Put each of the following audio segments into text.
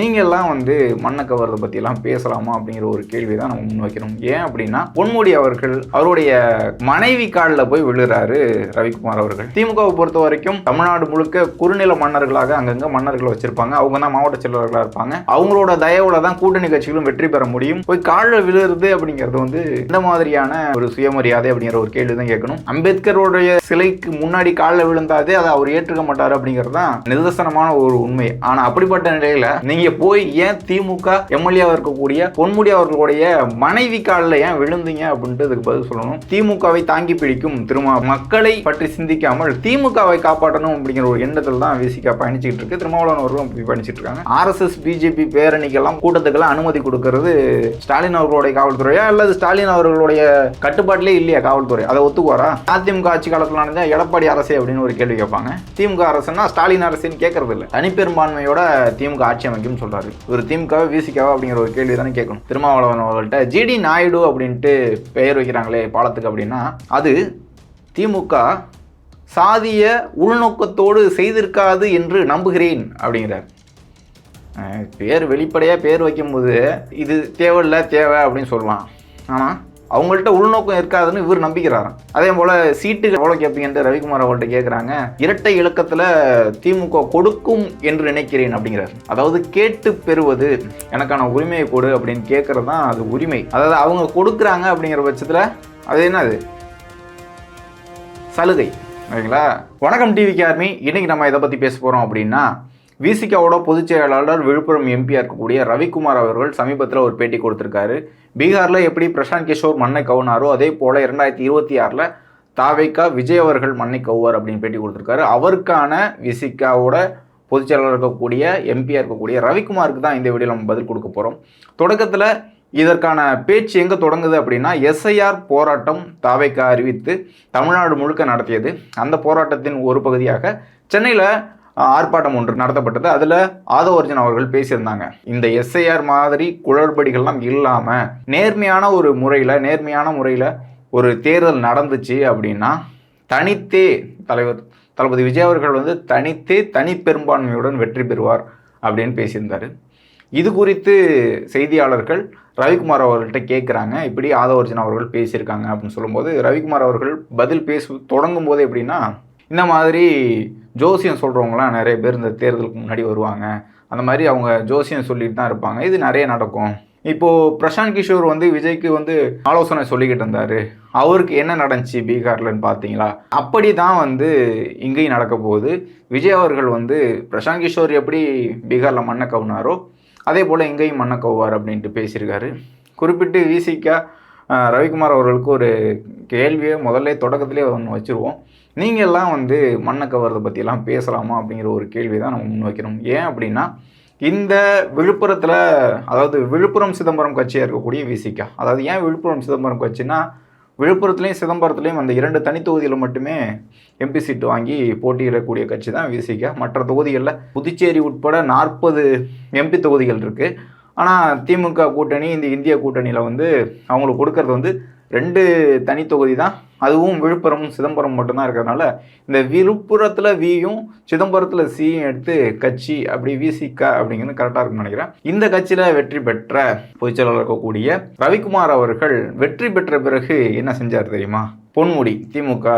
நீங்கெல்லாம் வந்து மண்ணை கவர்றதை பற்றிலாம் பேசலாமா அப்படிங்கிற ஒரு கேள்வி தான் நம்ம முன் வைக்கணும் ஏன் அப்படின்னா பொன்முடி அவர்கள் அவருடைய மனைவி காலில் போய் விழுறாரு ரவிக்குமார் அவர்கள். திமுகவை பொறுத்த வரைக்கும் தமிழ்நாடு முழுக்க குறுநில மன்னர்களாக அங்கங்கே மன்னர்கள் வச்சிருப்பாங்க. அவங்க தான் மாவட்ட செயலாளர்களாக இருப்பாங்க. அவங்களோட தயவுல தான் கூட்டணி கட்சிகளும் வெற்றி பெற முடியும். போய் காலில் விழுறது அப்படிங்கிறது வந்து இந்த மாதிரியான ஒரு சுயமரியாதை அப்படிங்கிற ஒரு கேள்வி தான் கேட்கணும். அம்பேத்கருடைய சிலைக்கு முன்னாடி காலில் விழுந்தாதே அதை அவர் ஏற்றுக்க மாட்டார் அப்படிங்கிறது தான் நிதர்சனமான ஒரு உண்மை. ஆனால் அப்படிப்பட்ட நிலையில் நீங்கள் நீங்க போய் ஏன் திமுக எம்எல்ஏவா இருக்கக்கூடிய பொன்முடி அவர்களுடைய மனைவி காலில் ஏன் விழுந்தீங்க அப்படின்ட்டு இதுக்கு பதில் சொல்லணும். திமுகவை தாங்கி பிடிக்கும் திரும்ப மக்களை பற்றி சிந்திக்காமல் திமுகவை காப்பாற்றணும் அப்படிங்கிற ஒரு எண்ணத்தில் தான் விசிகா பயணிச்சுட்டு இருக்கு. திருமாவளவன் அவர்களும் பயணிச்சுட்டு இருக்காங்க. ஆர்எஸ்எஸ் பிஜேபி பேரணிக்கெல்லாம் கூட்டத்துக்கெல்லாம் அனுமதி கொடுக்கறது ஸ்டாலின் அவர்களுடைய காவல்துறையா அல்லது ஸ்டாலின் அவர்களுடைய கட்டுப்பாட்டிலே இல்லையா காவல்துறை? அதை ஒத்துக்குவாரா? அதிமுக ஆட்சி காலத்தில் நடந்த எடப்பாடி அரசு அப்படின்னு ஒரு கேள்வி கேட்பாங்க. திமுக அரசுன்னா ஸ்டாலின் அரசுன்னு கேட்கறது இல்லை தனிப்பெரும்பான்மையோட திமுக ஆட்சி அமைக்கும் சொல்றாரு. ஒரு திமுகவை விசிகாவா அப்படிங்கிற ஒரு கேள்வி தானே கேட்கணும். திருமாவளவன் அவர்கள்ட்ட ஜிடி நாயுடு அப்படின்ட்டு பெயர் வைக்கிறாங்களே பாலத்துக்கு அப்படின்னா அது திமுக சாதிய உள்நோக்கத்தோடு செய்திருக்காது என்று நம்புகிறேன் அப்படிங்கிறார். பேர் வெளிப்படையாக பேர் வைக்கும்போது இது தேவையில்ல தேவை அப்படின்னு சொல்லலாம். ஆனால் அவங்கள்ட்ட உள்நோக்கம் இருக்காதுன்னு இவர் நம்பிக்கிறாராம் அதே போல் சீட்டுகள் எவ்வளோ கேட்பீங்கன்ட்டு ரவிக்குமார் அவங்கள்ட்ட கேட்குறாங்க இரட்டை இலக்கத்தில் திமுக கொடுக்கும் என்று நினைக்கிறேன் அப்படிங்கிறார். அதாவது கேட்டு பெறுவது எனக்கான உரிமையை கொடு அப்படின்னு கேட்குறது தான் அது உரிமை. அதாவது அவங்க கொடுக்குறாங்க அப்படிங்கிற பட்சத்தில் அது என்னது? சலுகை. ஓகேங்களா? வணக்கம் டிவி ஆர்மி. இன்னைக்கு நம்ம இதை பற்றி பேச போகிறோம் அப்படின்னா விசிகாவோட பொதுச் செயலாளர் விழுப்புரம் எம்பியாக இருக்கக்கூடிய ரவிக்குமார் அவர்கள் சமீபத்தில் ஒரு பேட்டி கொடுத்துருக்காரு. பீகாரில் எப்படி பிரசாந்த் கிஷோர் மண்ணை கவுனாரோ அதே போல் இரண்டாயிரத்தி இருபத்தி ஆறில் தாவேக்கா விஜய் அவர்கள் மண்ணை கவுவார் அப்படின்னு பேட்டி கொடுத்துருக்காரு. அவருக்கான விசிகாவோட பொதுச் செயலாளர் இருக்கக்கூடிய எம்பியாக இருக்கக்கூடிய ரவிக்குமாருக்கு தான் இந்த வீடியோ நம்ம பதில் கொடுக்க போகிறோம் தொடக்கத்தில் இதற்கான பேச்சு எங்கே தொடங்குது அப்படின்னா எஸ்ஐஆர் போராட்டம் தாவைக்கா அறிவித்து தமிழ்நாடு முழுக்க நடத்தியது. அந்த போராட்டத்தின் ஒரு பகுதியாக சென்னையில் ஆர்ப்பாட்டம் ஒன்று நடத்தப்பட்டது. அதில் ஆதவர்ஜன் அவர்கள் பேசியிருந்தாங்க. இந்த எஸ்ஐஆர் மாதிரி குளறுபடிகள்லாம் இல்லாமல் நேர்மையான ஒரு முறையில் நேர்மையான முறையில் ஒரு தேர்தல் நடந்துச்சு அப்படின்னா தனித்தே தலைவர் தளபதி விஜய் அவர்கள் வந்து தனித்தே தனி பெரும்பான்மையுடன் வெற்றி பெறுவார் அப்படின்னு பேசியிருந்தார். இது குறித்து செய்தியாளர்கள் ரவிக்குமார் அவர்கள்ட்ட கேட்குறாங்க இப்படி ஆதவர்ஜன் அவர்கள் பேசியிருக்காங்க அப்படின்னு சொல்லும்போது ரவிக்குமார் அவர்கள் பதில் பேச தொடங்கும் போது எப்படின்னா இந்த மாதிரி ஜோசியம் சொல்கிறவங்களாம் நிறைய பேர் இந்த தேர்தலுக்கு முன்னாடி வருவாங்க. அந்த மாதிரி அவங்க ஜோசியம் சொல்லிட்டு தான் இருப்பாங்க. இது நிறைய நடக்கும். இப்போது பிரசாந்த் கிஷோர் வந்து விஜய்க்கு வந்து ஆலோசனை சொல்லிக்கிட்டு இருந்தார். அவருக்கு என்ன நடந்துச்சு பீகார்லன்னு பார்த்தீங்களா? அப்படி தான் வந்து இங்கேயும் நடக்க போகுது. விஜய் அவர்கள் வந்து பிரசாந்த் கிஷோர் எப்படி பீகாரில் மண்ணை கவுனாரோ அதே போல் இங்கேயும் மண்ணை கவுவார் அப்படின்ட்டு பேசியிருக்காரு. குறிப்பிட்டு விசிக்கா ரவிக்குமார் அவர்களுக்கு ஒரு கேள்வியை முதல்ல தொடக்கத்திலே ஒன்று வச்சுருவோம். நீங்கள்லாம் வந்து மண்ணை கவர்றதை பற்றிலாம் பேசலாமா அப்படிங்கிற ஒரு கேள்வி தான் நம்ம முன் வைக்கணும் ஏன் அப்படின்னா இந்த விழுப்புரத்தில் அதாவது விழுப்புரம் சிதம்பரம் கட்சியாக இருக்கக்கூடிய விசிகா அதாவது ஏன் விழுப்புரம் சிதம்பரம் கட்சினா விழுப்புரத்துலேயும் சிதம்பரத்துலேயும் அந்த இரண்டு தனி தொகுதியில் மட்டுமே எம்பி சீட்டு வாங்கி போட்டியிடக்கூடிய கட்சி தான் விசிகா. மற்ற தொகுதிகளில் புதுச்சேரி உட்பட நாற்பது எம்பி தொகுதிகள் இருக்குது ஆனால் திமுக கூட்டணி இந்த இந்திய கூட்டணியில் வந்து அவங்களுக்கு கொடுக்கறது வந்து ரெண்டு தனி தொகுதி தான். அதுவும் விழுப்புரம் சிதம்பரம் மட்டும்தான் இருக்கிறதுனால இந்த விழுப்புரத்தில் வியும் சிதம்பரத்தில் சியும் எடுத்து கட்சி அப்படி விசிகா அப்படிங்கிறது கரெக்டாக இருக்கும்னு நினைக்கிறேன். இந்த கட்சியில் வெற்றி பெற்ற பொதுச்செயலாளர் இருக்கக்கூடிய ரவிக்குமார் அவர்கள் வெற்றி பெற்ற பிறகு என்ன செஞ்சார் தெரியுமா? பொன்முடி திமுக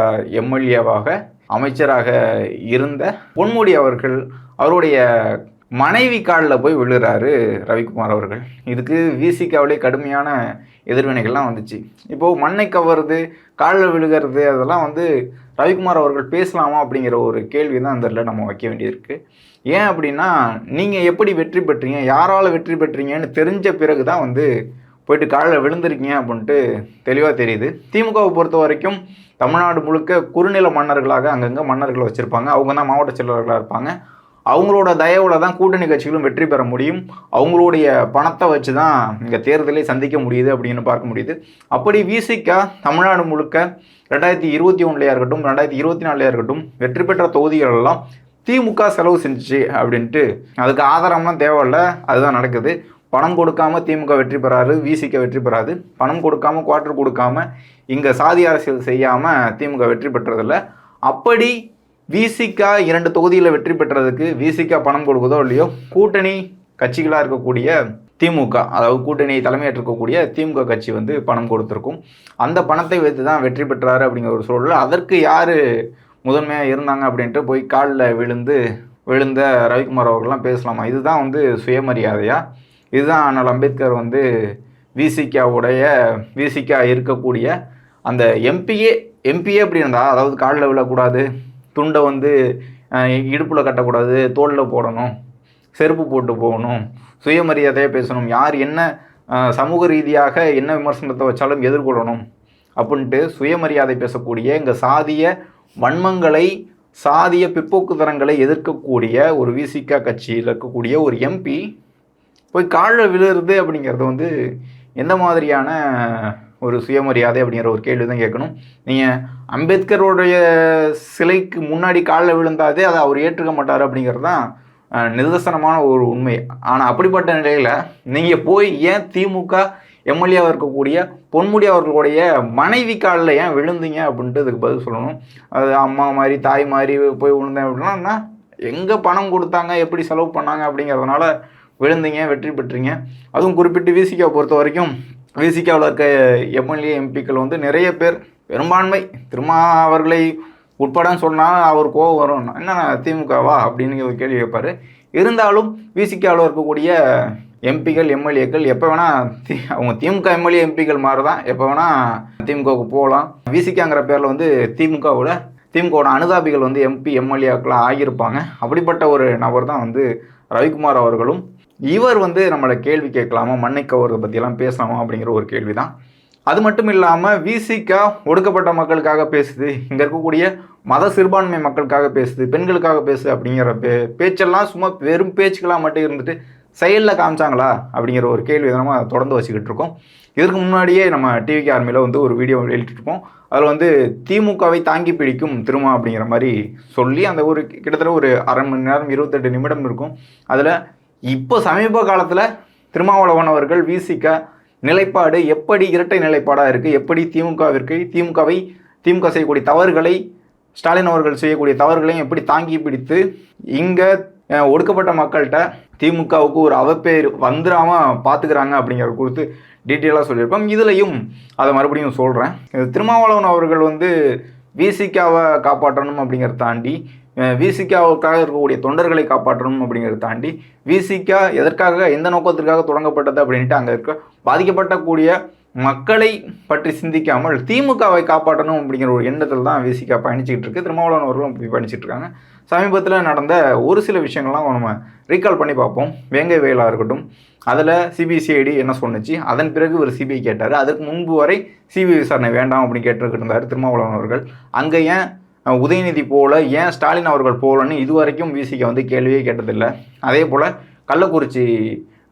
எம்எல்ஏவாக அமைச்சராக இருந்த பொன்முடி அவர்கள் அவருடைய மனைவி காலில் போய் விழுறாரு ரவிக்குமார் அவர்கள். இதுக்கு விசிகாவிலே கடுமையான எதிர்வினைகள்லாம் வந்துச்சு. இப்போது மண்ணை கவருது காலில் விழுகிறது அதெல்லாம் வந்து ரவிக்குமார் அவர்கள் பேசலாமா அப்படிங்கிற ஒரு கேள்வி தான் அந்த நம்ம வைக்க வேண்டியிருக்கு. ஏன் அப்படின்னா நீங்கள் எப்படி வெற்றி பெற்றீங்க யாரால் வெற்றி பெற்றீங்கன்னு தெரிஞ்ச பிறகு தான் வந்து போயிட்டு காலில் விழுந்திருக்கீங்க அப்படின்ட்டு தெளிவாக தெரியுது. திமுகவை பொறுத்த வரைக்கும் தமிழ்நாடு முழுக்க குறுநில மன்னர்களாக அங்கங்கே மன்னர்கள் வச்சுருப்பாங்க. அவங்க தான் மாவட்ட செயலாளர்களாக இருப்பாங்க. அவங்களோட தயவில் தான் கூட்டணி கட்சிகளும் வெற்றி பெற முடியும். அவங்களுடைய பணத்தை வச்சு தான் இங்கே தேர்தலை சந்திக்க முடியுது அப்படின்னு பார்க்க முடியுது. அப்படி விசிகா தமிழ்நாடு முழுக்க ரெண்டாயிரத்தி இருபத்தி ஒன்றுலையாக இருக்கட்டும் ரெண்டாயிரத்தி இருபத்தி நாலுலையாக இருக்கட்டும் வெற்றி பெற்ற தொகுதிகள் எல்லாம் திமுக செலவு செஞ்சுச்சு அப்படின்ட்டு அதுக்கு ஆதாரம்லாம் தேவையில்லை அதுதான் நடக்குது. பணம் கொடுக்காம திமுக வெற்றி பெறாரு விசிக வெற்றி பெறாது. பணம் கொடுக்காம குவார்டர் கொடுக்காம இங்கே சாதி அரசியல் செய்யாமல் திமுக வெற்றி பெற்றதில்ல. அப்படி விசிகா இரண்டு தொகுதியில் வெற்றி பெற்றதுக்கு விசிகா பணம் கொடுக்குதோ இல்லையோ கூட்டணி கட்சிகளாக இருக்கக்கூடிய திமுக அதாவது கூட்டணியை தலைமையேற்றிருக்கக்கூடிய திமுக கட்சி வந்து பணம் கொடுத்துருக்கும். அந்த பணத்தை வைத்து தான் வெற்றி பெற்றாரு அப்படிங்கிற ஒரு சூழல் அதற்கு யார் முதன்மையாக இருந்தாங்க அப்படின்ட்டு போய் காலில் விழுந்து விழுந்த ரவிக்குமார் அவர்கள்லாம் பேசலாமா? இதுதான் வந்து சுயமரியாதையா? இதுதான் ஆனால் அம்பேத்கர் வந்து விசிகாவுடைய விசிகா இருக்கக்கூடிய அந்த எம்பிஏ எம்பிஏ அப்படி இருந்தால் அதாவது காலில் விழக்கூடாது துண்டை வந்து இடுப்பில் கட்டக்கூடாது தோளில் போடணும் செருப்பு போட்டு போகணும் சுயமரியாதையாக பேசணும் யார் என்ன சமூக ரீதியாக என்ன விமர்சனத்தை வச்சாலும் எதிர்கொள்ளணும் அப்படின்ட்டு சுயமரியாதை பேசக்கூடிய எங்கள் சாதிய வன்மங்களை சாதிய பிற்போக்குத்தனங்களை எதிர்க்கக்கூடிய ஒரு விசிகா கட்சியில் இருக்கக்கூடிய ஒரு எம்பி போய் காலில் விழுறது அப்படிங்கிறது வந்து எந்த மாதிரியான ஒரு சுயமரியாதை அப்படிங்கிற ஒரு கேள்வி தான் கேட்கணும். நீங்கள் அம்பேத்கருடைய சிலைக்கு முன்னாடி காலில் விழுந்தாதே அதை அவர் ஏற்றுக்க மாட்டார் அப்படிங்கிறது தான் நிதர்சனமான ஒரு உண்மை. ஆனால் அப்படிப்பட்ட நிலையில் நீங்கள் போய் ஏன் திமுக எம்எல்ஏவாக இருக்கக்கூடிய பொன்முடி அவர்களுடைய மனைவி காலில் ஏன் விழுந்தீங்க அப்படின்ட்டு இதுக்கு பதில் சொல்லணும். அது அம்மா மாதிரி தாய் மாதிரி போய் விழுந்தேன் அப்படின்னா எங்கே பணம் கொடுத்தாங்க எப்படி செலவு பண்ணாங்க அப்படிங்கிறதுனால விழுந்தீங்க வெற்றி பெற்றீங்க. அதுவும் குறிப்பிட்டு விசிகா பொறுத்த வரைக்கும் விசிகாவில் இருக்க எம்எல்ஏ எம்பிக்கள் வந்து நிறைய பேர் பெரும்பான்மை. திருமா அவர்களை உட்படன்னு சொன்னால் அவர் கோவம் வரும். என்ன திமுகவா அப்படின்னு கேள்வி கேட்பார். இருந்தாலும் விசிகாவில் இருக்கக்கூடிய எம்பிகள் எம்எல்ஏக்கள் எப்போ வேணால் தி அவங்க திமுக எம்எல்ஏ எம்பிக்கள் மாதிரி தான் எப்போ வேணால் திமுகவுக்கு போகலாம். விசிகாங்கிற பேரில் வந்து திமுகவோட திமுகவோட அனுதாபிகள் வந்து எம்பி எம்எல்ஏக்களாக ஆகியிருப்பாங்க. அப்படிப்பட்ட ஒரு நபர் தான் வந்து ரவிக்குமார் அவர்களும். இவர் வந்து நம்மளை கேள்வி கேட்கலாமா மன்னிக்கவர்களை பற்றியெல்லாம் பேசலாமா அப்படிங்கிற ஒரு கேள்வி தான் அது மட்டும் இல்லாமல் விசிகா ஒடுக்கப்பட்ட மக்களுக்காக பேசுது இங்கே இருக்கக்கூடிய மத சிறுபான்மை மக்களுக்காக பேசுது பெண்களுக்காக பேசுது அப்படிங்கிற பே பேச்செல்லாம் சும்மா வெறும் பேச்சுக்கெல்லாம் மட்டும் இருந்துட்டு செயலில் காமிச்சாங்களா அப்படிங்கிற ஒரு கேள்வி நம்ம தொடர்ந்து வச்சுக்கிட்டு இருக்கோம். இதற்கு முன்னாடியே நம்ம டிவிக்கு ஆர்மியில் வந்து ஒரு வீடியோ வெளியிட்டிருப்போம் அதில் வந்து திமுகவை தாங்கி பிடிக்கும் திருமா அப்படிங்கிற மாதிரி சொல்லி அந்த ஒரு கிட்டத்தட்ட ஒரு அரை மணி நேரம் இருபத்தெட்டு நிமிடம் இருக்கும். அதில் இப்போ சமீப காலத்தில் திருமாவளவன் அவர்கள் விசிக நிலைப்பாடு எப்படி இரட்டை நிலைப்பாடாக இருக்குது எப்படி திமுகவிற்கு திமுகவை திமுக செய்யக்கூடிய தவறுகளை ஸ்டாலின் அவர்கள் செய்யக்கூடிய தவறுகளையும் எப்படி தாங்கி பிடித்து இங்கே ஒடுக்கப்பட்ட மக்கள்கிட்ட திமுகவுக்கு ஒரு அவப்பேர் வந்துடாமல் பார்த்துக்கிறாங்க அப்படிங்கிறத குறித்து டீட்டெயிலாக சொல்லியிருப்போம் இதுலையும் அதை மறுபடியும் சொல்கிறேன் திருமாவளவன் அவர்கள் வந்து விசிகாவை காப்பாற்றணும் அப்படிங்கிறத தாண்டி விசிகாவுக்காக இருக்கக்கூடிய தொண்டர்களை காப்பாற்றணும் அப்படிங்கிறத தாண்டி விசிகா எதற்காக எந்த நோக்கத்திற்காக தொடங்கப்பட்டது அப்படின்ட்டு அங்கே இருக்க பாதிக்கப்பட்டக்கூடிய மக்களை பற்றி சிந்திக்காமல் திமுகவை காப்பாற்றணும் அப்படிங்கிற ஒரு எண்ணத்தில் தான் விசிகா பயணிச்சுக்கிட்டு இருக்கு. திருமாவளவன் அவர்களும் அப்படி பயணிச்சுட்டு இருக்காங்க. சமீபத்தில் நடந்த ஒரு சில விஷயங்கள்லாம் நம்ம ரீகால் பண்ணி பார்ப்போம். வேங்கை வேலாக இருக்கட்டும். அதில் சிபிசிஐடி என்ன சொன்னுச்சு? அதன் பிறகு ஒரு சிபிஐ கேட்டார். அதற்கு முன்பு வரை சிபிஐ விசாரணை வேண்டாம் அப்படின்னு கேட்டுக்கிட்டு இருந்தார் திருமாவளவன் அவர்கள். அங்கே ஏன் உதயநிதி போல ஏன் ஸ்டாலின் அவர்கள் போலன்னு இதுவரைக்கும் விசிகா வந்து கேள்வியே கேட்டதில்லை. அதே போல் கள்ளக்குறிச்சி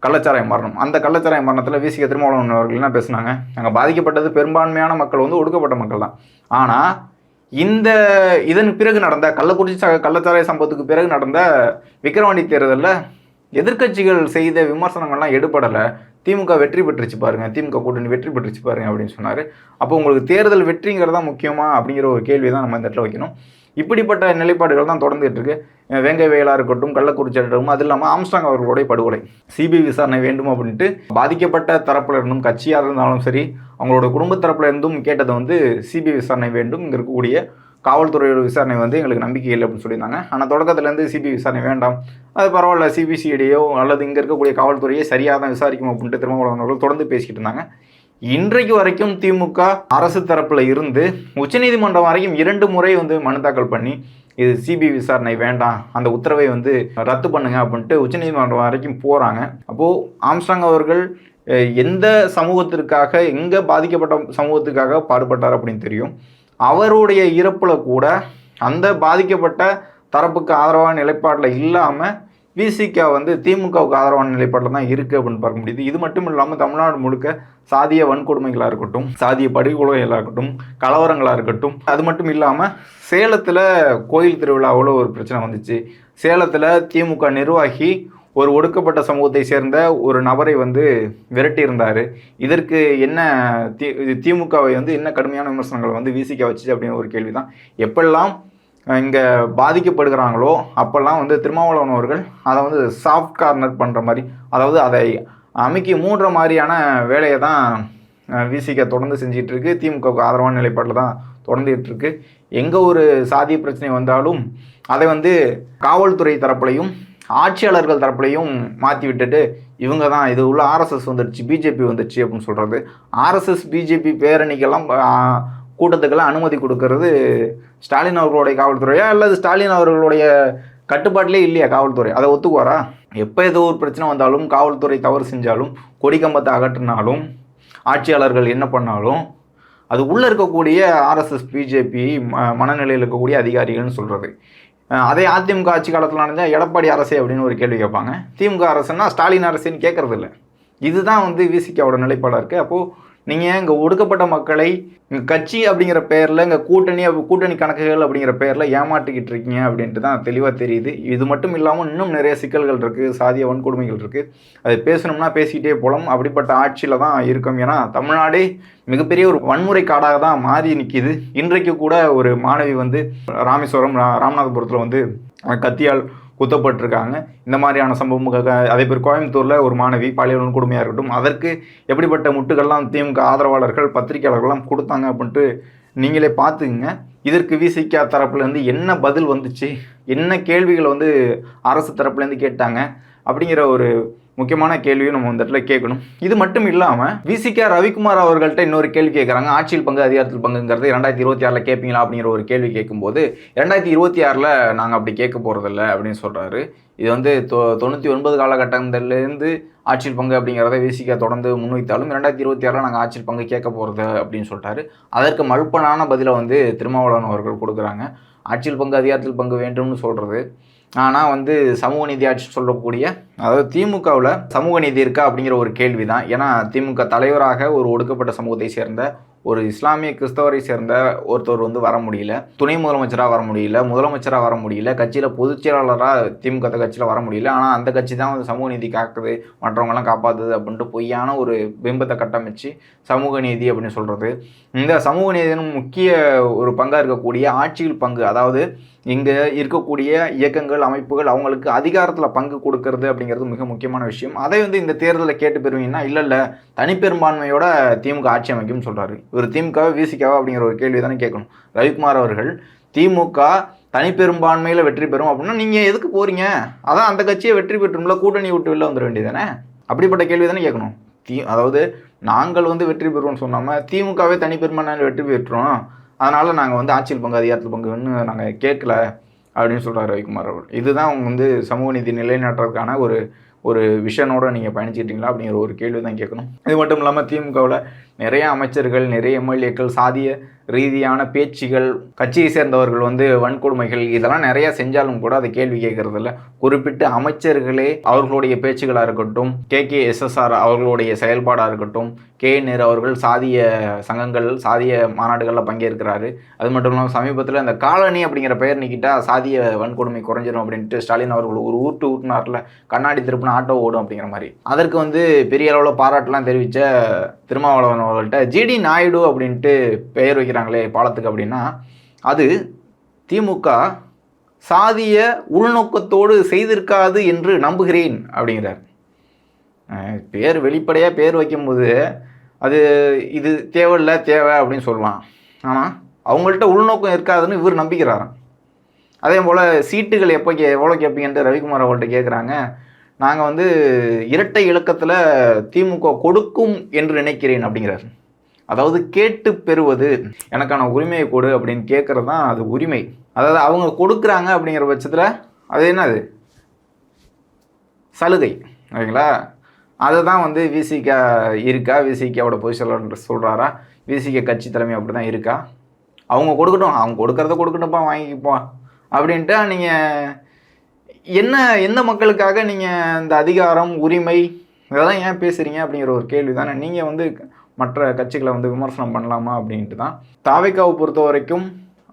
கள்ளச்சாராய மரணம் அந்த கள்ளச்சாராய மரணத்தில் விசிக திருமாவளவன் அவர்கள் என்ன பேசுனாங்க? அங்கே பாதிக்கப்பட்டது பெரும்பான்மையான மக்கள் வந்து ஒடுக்கப்பட்ட மக்கள் தான். ஆனால் இந்த இதன் பிறகு நடந்த கள்ளக்குறிச்சி ச- கள்ளச்சாராய சம்பவத்துக்கு பிறகு நடந்த விக்கிரவாண்டி தேர்தலில் எதிர்க்கட்சிகள் செய்த விமர்சனங்கள்லாம் எடுபடலை. திமுக வெற்றி பெற்றுச்சு பாருங்க. திமுக கூட்டணி வெற்றி பெற்றுச்சு பாருங்க அப்படின்னு சொன்னார். அப்போ உங்களுக்கு தேர்தல் வெற்றிங்கிறதா முக்கியமா அப்படிங்கிற ஒரு கேள்வி தான் நம்ம இந்த இடத்துல வைக்கணும். இப்படிப்பட்ட நிலைப்பாடுகள் தான் தொடர்ந்துட்டு இருக்கு. வேங்கை வேலா இருக்கட்டும் கள்ளக்குறிச்சி இருக்கட்டும் அது இல்லாமல் ஆம்ஸ்டாங் அவர்களுடைய படுகொலை. சிபிஐ விசாரணை வேண்டும் அப்படின்ட்டு பாதிக்கப்பட்ட தரப்பில் இருந்தும் கட்சியாக இருந்தாலும் சரி அவங்களோட குடும்ப தரப்பில் இருந்தும் கேட்டது வந்து சிபிஐ விசாரணை வேண்டும். இங்கே இருக்கக்கூடிய காவல்துறையோட விசாரணை வந்து எங்களுக்கு நம்பிக்கை இல்லை அப்படின்னு சொல்லியிருந்தாங்க. ஆனால் தொடக்கத்துலேருந்து சிபிஐ விசாரணை வேண்டாம். அது பரவாயில்ல சிபிசிஐடியோ அல்லது இங்கே இருக்கக்கூடிய காவல்துறையே சரியாக தான் விசாரிக்கும் அப்படின்ட்டு திருமாவளவன் அவர்கள் தொடர்ந்து பேசிக்கிட்டு இருந்தாங்க. இன்றைக்கு வரைக்கும் திமுக அரசு தரப்பில் இருந்து உச்சநீதிமன்றம் வரைக்கும் இரண்டு முறை வந்து மனு தாக்கல் பண்ணி இது சிபிஐ விசாரணை வேண்டாம் அந்த உத்தரவை வந்து ரத்து பண்ணுங்க அப்படின்ட்டு உச்சநீதிமன்றம் வரைக்கும் போகிறாங்க அப்போது ஆம்ஸ்டாங் அவர்கள் எந்த சமூகத்திற்காக எங்கே பாதிக்கப்பட்ட சமூகத்துக்காக பாடுபட்டார் அப்படின்னு தெரியும். அவருடைய இறப்பில் கூட அந்த பாதிக்கப்பட்ட தரப்புக்கு ஆதரவான நிலைப்பாட்டில் இல்லாமல் விசிகா வந்து திமுகவுக்கு ஆதரவான நிலைப்பாட்டில் தான் இருக்குது அப்படின்னு பார்க்க முடியுது. இது மட்டும் இல்லாமல் தமிழ்நாடு முழுக்க சாதிய வன்கொடுமைகளாக இருக்கட்டும் சாதிய படுகொலைகளாக இருக்கட்டும் கலவரங்களாக இருக்கட்டும் அது மட்டும் இல்லாமல் சேலத்தில் கோயில் திருவிழாவில் ஒரு பிரச்சனை வந்துச்சு. சேலத்தில் திமுக நிர்வாகி ஒரு ஒடுக்கப்பட்ட சமூகத்தை சேர்ந்த ஒரு நபரை வந்து விரட்டியிருந்தார். இதற்கு என்ன தி திமுகவை வந்து என்ன கடுமையான விமர்சனங்களை வந்து விசிக்க வச்சு அப்படின்னு ஒரு கேள்வி தான் எப்பெல்லாம் இங்கே பாதிக்கப்படுகிறாங்களோ அப்போல்லாம் வந்து திருமாவளவன் அவர்கள் அதை வந்து சாஃப்ட் கார்னர் பண்ணுற மாதிரி அதாவது அதை அமைக்கி மூடுற மாதிரியான வேலையை தான் விசிக தொடர்ந்து செஞ்சிகிட்டு இருக்கு திமுக ஆதரவான நிலைப்பாட்டில் தான் தொடர்ந்துகிட்டு இருக்கு எங்கே ஒரு சாதி பிரச்சனை வந்தாலும் அதை வந்து காவல்துறை தரப்புலையும் ஆட்சியாளர்கள் தரப்புலையும் மாற்றி விட்டுட்டு இவங்க தான் இது உள்ள ஆர்எஸ்எஸ் வந்துடுச்சு பிஜேபி வந்துடுச்சு அப்படின்னு சொல்கிறது ஆர்எஸ்எஸ் பிஜேபி பேரணிக்கெல்லாம் கூட்டத்துக்கெல்லாம் அனுமதி கொடுக்கறது ஸ்டாலின் அவர்களுடைய காவல்துறையா அல்லது ஸ்டாலின் அவர்களுடைய கட்டுப்பாட்டிலே இல்லையா காவல்துறை? அதை ஒத்துக்குவாரா? எப்போ ஏதோ ஒரு பிரச்சனை வந்தாலும் காவல்துறை தவறு செஞ்சாலும் கொடி கம்பத்தை அகற்றினாலும் ஆட்சியாளர்கள் என்ன பண்ணாலும் அது உள்ளே இருக்கக்கூடிய ஆர்எஸ்எஸ் பிஜேபி ம மனநிலையில் இருக்கக்கூடிய அதிகாரிகள்னு சொல்கிறது அதே அதிமுக ஆட்சி காலத்தில் நடந்தால் எடப்பாடி அரசே அப்படின்னு ஒரு கேள்வி கேட்பாங்க. திமுக அரசுன்னா ஸ்டாலின் அரசுன்னு கேட்குறதில்ல. இதுதான் வந்து விசிகாவோட நிலைப்பாடாக இருக்குது அப்போது நீங்கள் இங்கே ஒடுக்கப்பட்ட மக்களை இங்கே கட்சி அப்படிங்கிற பேரில் இங்கே கூட்டணி கூட்டணி கணக்குகள் அப்படிங்கிற பேரில் ஏமாற்றிக்கிட்டு இருக்கீங்க அப்படின்ட்டு தான் தெளிவாக தெரியுது. இது மட்டும் இல்லாமல் இன்னும் நிறைய சிக்கல்கள் இருக்குது சாதிய வன்கொடுமைகள் இருக்குது அது பேசணும்னா பேசிக்கிட்டே போகலாம் அப்படிப்பட்ட ஆட்சியில் தான் இருக்கும். ஏன்னா தமிழ்நாடே மிகப்பெரிய ஒரு வன்முறை காடாக தான் மாறி நிற்கிது இன்றைக்கு கூட ஒரு மாணவி வந்து ராமேஸ்வரம் ரா- ராமநாதபுரத்தில் வந்து கத்தியால் குத்தப்பட்டிருக்காங்க. இந்த மாதிரியான சம்பவம் அதே பேர் கோயம்புத்தூரில் ஒரு மாணவி பாலியல் வன்கொடுமையாக இருக்கட்டும் அதற்கு எப்படிப்பட்ட முட்டுகள்லாம் திமுக ஆதரவாளர்கள் பத்திரிகையாளர்கள்லாம் கொடுத்தாங்க அப்படின்ட்டு நீங்களே பார்த்துக்குங்க. இதற்கு விசிகா தரப்புலேருந்து என்ன பதில் வந்துச்சு? என்ன கேள்விகளை வந்து அரசு தரப்புலேருந்து கேட்டாங்க? அப்படிங்கிற ஒரு முக்கியமான கேள்வியும் நம்ம இந்த இடத்துல கேட்கணும். இது மட்டும் இல்லாமல் விசிகே ரவிக்குமார் அவர்கள்ட்ட இன்னொரு கேள்வி கேட்குறாங்க. ஆட்சியில் பங்கு அதிகாரத்தில் பங்குங்கிறது ரெண்டாயிரத்தி இருபத்தி ஆறில் கேட்பீங்களா அப்படிங்கிற ஒரு கேள்வி கேட்கும்போது இரண்டாயிரத்தி இருபத்தி ஆறில் நாங்கள் அப்படி கேட்க போகிறதில்ல அப்படின்னு சொல்கிறாரு இது வந்து தொ தொண்ணூற்றி ஒன்பது காலகட்டத்திலேருந்து ஆட்சியில் பங்கு அப்படிங்கிறத விசிகா தொடர்ந்து முன்வைத்தாலும் ரெண்டாயிரத்தி இருபத்தி ஆறில் நாங்கள் ஆட்சியில் பங்கு கேட்க போகிறது அப்படின்னு சொல்லிட்டாரு. அதற்கு மழுப்பனான பதிலை வந்து திருமாவளவன் அவர்கள் கொடுக்குறாங்க. ஆட்சியில் பங்கு அதிகாரத்தில் பங்கு வேண்டும்னு சொல்கிறது ஆனால் வந்து சமூக நீதி ஆட்சி சொல்லக்கூடிய அதாவது திமுகவில் சமூக நீதி இருக்கா அப்படிங்கிற ஒரு கேள்வி தான் ஏன்னா திமுக தலைவராக ஒரு ஒடுக்கப்பட்ட சமூகத்தை சேர்ந்த ஒரு இஸ்லாமிய கிறிஸ்தவரை சேர்ந்த ஒருத்தர் வந்து வர முடியல துணை முதலமைச்சராக வர முடியல முதலமைச்சராக வர முடியல கட்சியில் பொதுச் செயலாளராக திமுக கட்சியில் வர முடியல. ஆனால் அந்த கட்சி தான் வந்து சமூக நீதி காக்குது மற்றவங்களாம் காப்பாற்றுது அப்படின்ட்டு பொய்யான ஒரு பிம்பத்தை கட்டமைச்சு சமூக நீதி அப்படின்னு சொல்கிறது இந்த சமூக நீதியின் முக்கிய ஒரு பங்காக இருக்கக்கூடிய ஆட்சியில் பங்கு அதாவது இங்கே இருக்கக்கூடிய இயக்கங்கள் அமைப்புகள் அவங்களுக்கு அதிகாரத்தில் பங்கு கொடுக்கறது அப்படிங்கிறது மிக முக்கியமான விஷயம். அதை வந்து இந்த தேர்தலில் கேட்டு பெறுவீங்கன்னா இல்லை இல்லை தனிப்பெரும்பான்மையோட திமுக ஆட்சி அமைக்கும்னு சொல்கிறாரு இவர் திமுகவை விசிகாவா அப்படிங்கிற ஒரு கேள்வி தானே கேட்கணும். ரவிக்குமார் அவர்கள் திமுக தனிப்பெரும்பான்மையில் வெற்றி பெறும் அப்படின்னா நீங்கள் எதுக்கு போகிறீங்க அதான் அந்த கட்சியை வெற்றி பெற்றும்ல கூட்டணி விட்டு வெளில வந்துட வேண்டியதானே அப்படிப்பட்ட கேள்வி தானே கேட்கணும். தி அதாவது நாங்கள் வந்து வெற்றி பெறுவோம்னு சொன்னாமல் திமுகவே தனிப்பெரும்பான்மையில் வெற்றி பெற்றோம். அதனால் நாங்கள் வந்து ஆட்சியில் பங்கு அதிகாரத்தில் பங்குன்னு நாங்கள் கேட்கல அப்படின்னு சொல்கிறார் ரவிக்குமார் அவர்கள். இதுதான் அவங்க வந்து சமூக நீதி நிலைநாட்டுறதுக்கான ஒரு ஒரு விஷனோட நீங்கள் பயணிச்சுக்கிட்டீங்களா அப்படிங்கிற ஒரு கேள்வி தான் கேட்கணும். இது மட்டும் இல்லாமல் திமுகவில் நிறைய அமைச்சர்கள் நிறைய எம்எல்ஏக்கள் சாதிய ரீதியான பேச்சுகள் கட்சியை சேர்ந்தவர்கள் வந்து வன்கொடுமைகள் இதெல்லாம் நிறைய செஞ்சாலும் கூட அதை கேள்வி கேட்கறதில்ல. குறிப்பிட்டு குறிப்பிட்ட அமைச்சர்களே அவர்களுடைய பேச்சுகளாக இருக்கட்டும் கே. கே. எஸ்எஸ்ஆர் அவர்களுடைய செயல்பாடாக இருக்கட்டும் கே. நேரு அவர்கள் சாதிய சங்கங்கள் சாதிய மாநாடுகளில் பங்கேற்கிறாரு. அது மட்டும் இல்லாமல் சமீபத்தில் இந்த காலனி அப்படிங்கிற பெயர் நீக்கிட்டா சாதிய வன்கொடுமை குறைஞ்சிடும் அப்படின்ட்டு ஸ்டாலின் அவர்கள் ஒரு ஊட்டு ஊட்டினார்ல கண்ணாடி திருப்பின ஆட்டோ ஓடும் அப்படிங்கிற மாதிரி. அதற்கு வந்து பெரிய அளவில் பாராட்டுலாம் தெரிவித்த திருமாவளவன் அவர்கள்ட்ட ஜிடி நாயுடு அப்படின்ட்டு பெயர் வைக்கிறாங்களே பாலத்துக்கு அப்படின்னா அது திமுக சாதிய உள்நோக்கத்தோடு செய்திருக்காது என்று நம்புகிறேன் அப்படிங்கிறார். பேர் வெளிப்படையாக பேர் வைக்கும்போது அது இது தேவையில்ல தேவை அப்படின்னு சொல்லலாம் ஆனால் அவங்கள்ட்ட உள்நோக்கம் இருக்காதுன்னு இவர் நம்பிக்கிறாராம். அதே போல் சீட்டுகள் எப்போ கே எவ்வளோ கேட்பீங்கன்ட்டு ரவிக்குமார் அவங்கள்ட்ட கேட்குறாங்க நாங்கள் வந்து இரட்டை இலக்கத்தில் திமுக கொடுக்கும் என்று நினைக்கிறேன் அப்படிங்கிறார். அதாவது கேட்டு பெறுவது எனக்கான உரிமையை கொடு அப்படின்னு கேட்குறது தான் அது உரிமை. அதாவது அவங்க கொடுக்குறாங்க அப்படிங்கிற பட்சத்தில் அது என்னது? சலுகை. ஓகேங்களா? அதை தான் வந்து விசிகா இருக்கா? விசிகாவோட பொசிஷனில் சொல்கிறாரா விசிகா கட்சி தலைமை அப்படி தான் இருக்கா? அவங்க கொடுக்கட்டும். அவங்க கொடுக்கறத கொடுக்கட்டும்ப்பா வாங்கிப்போம். அப்படின்ட்டு நீங்கள் என்ன எந்த மக்களுக்காக நீங்கள் இந்த அதிகாரம் உரிமை இதெல்லாம் ஏன் பேசுகிறீங்க அப்படிங்கிற ஒரு கேள்வி தானே நீங்கள் வந்து மற்ற கட்சிகளை வந்து விமர்சனம் பண்ணலாமா அப்படின்ட்டு தான். தாவைக்காவை பொறுத்த வரைக்கும்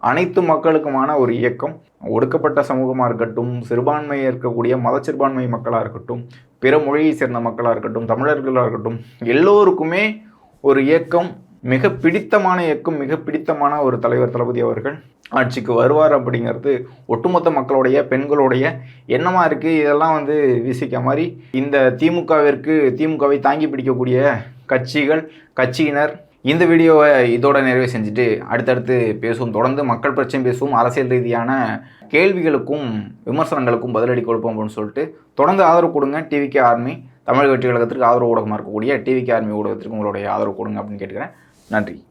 அனைத்து மக்களுக்குமான ஒரு இயக்கம். ஒடுக்கப்பட்ட சமூகமாக இருக்கட்டும் சிறுபான்மையாக இருக்கக்கூடிய மத சிறுபான்மை மக்களாக இருக்கட்டும் பிற மொழியை சேர்ந்த மக்களாக இருக்கட்டும் தமிழர்களாக இருக்கட்டும் எல்லோருக்குமே ஒரு இயக்கம் மிக பிடித்தமான இயக்கம் மிக பிடித்தமான ஒரு தலைவர் தளபதி அவர்கள் ஆட்சிக்கு வருவார் அப்படிங்கிறது ஒட்டுமொத்த மக்களுடைய பெண்களுடைய எண்ணமாக இருக்குது இதெல்லாம் வந்து விசிக்க மாதிரி இந்த திமுகவிற்கு திமுகவை தாங்கி பிடிக்கக்கூடிய கட்சிகள் கட்சியினர் இந்த வீடியோவை இதோட நிறைவு செஞ்சுட்டு அடுத்தடுத்து பேசுவோம். தொடர்ந்து மக்கள் பிரச்சனை பேசுவோம். அரசியல் ரீதியான கேள்விகளுக்கும் விமர்சனங்களுக்கும் பதிலடி கொடுப்போம் அப்படின்னு சொல்லிட்டு தொடர்ந்து ஆதரவு கொடுங்க. டிவிகே ஆர்மி தமிழக வெற்றி கழகத்திற்கு ஆதரவு ஊடகமாக இருக்கக்கூடிய டிவிகே ஆர்மி ஊடகத்திற்கு உங்களுடைய ஆதரவு கொடுங்க அப்படின்னு கேட்டுக்கிறேன். நன்றி.